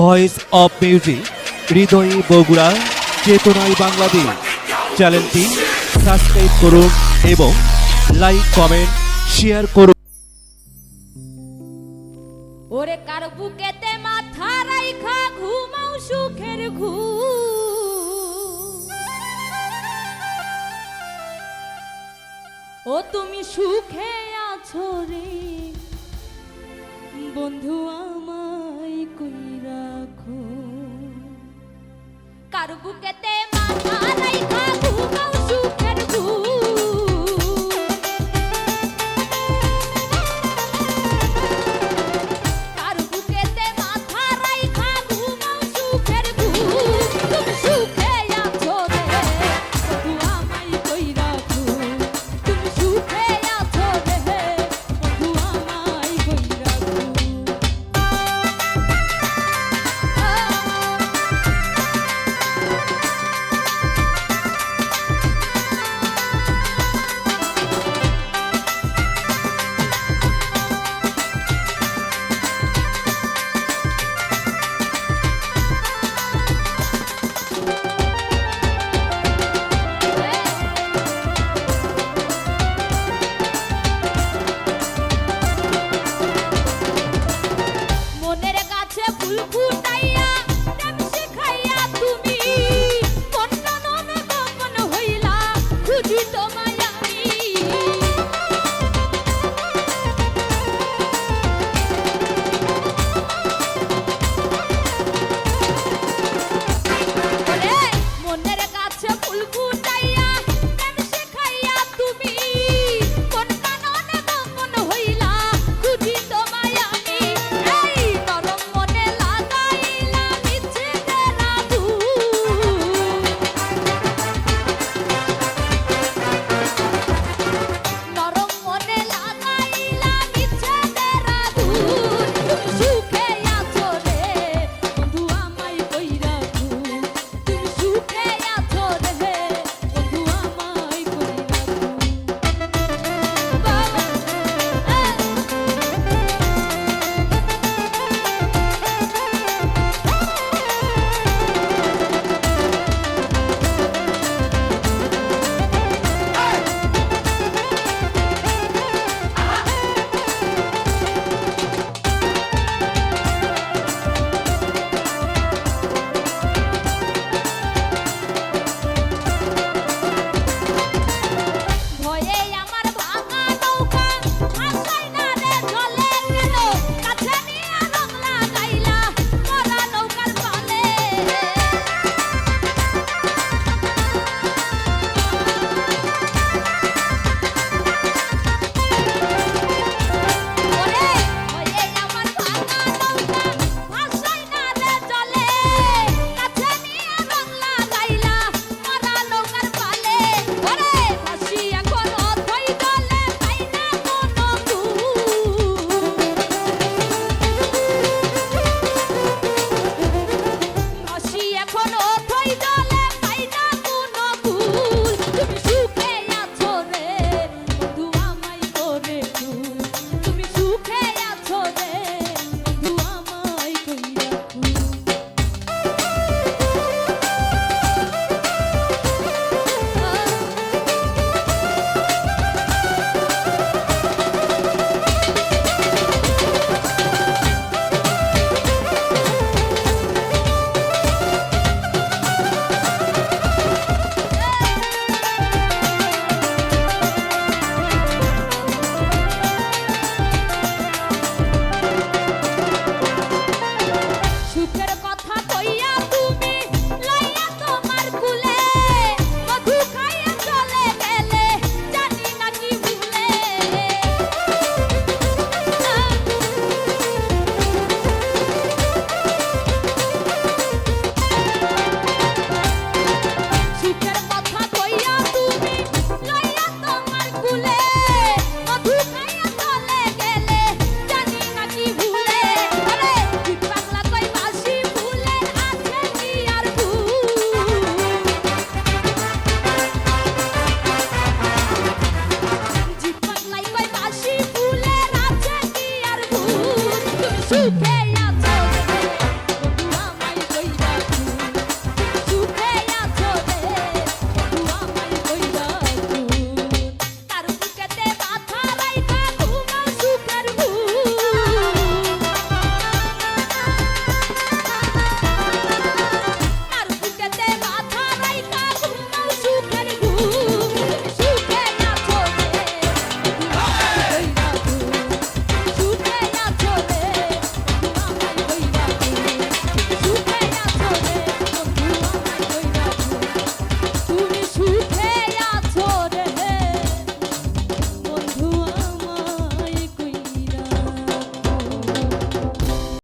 Voice of music, হৃদয়ে বগুড়া, চেতনায় বাংলাদেশ। চ্যানেলটি সাবস্ক্রাইব করুন এবং লাইক, কমেন্ট, শেয়ার করুন। ওরে কার বুকেতে মাথা রাইখা, ঘুমাও সুখের ঘুম। ও তুমি সুখে আছো রে। বন্ধু কার বুকেতে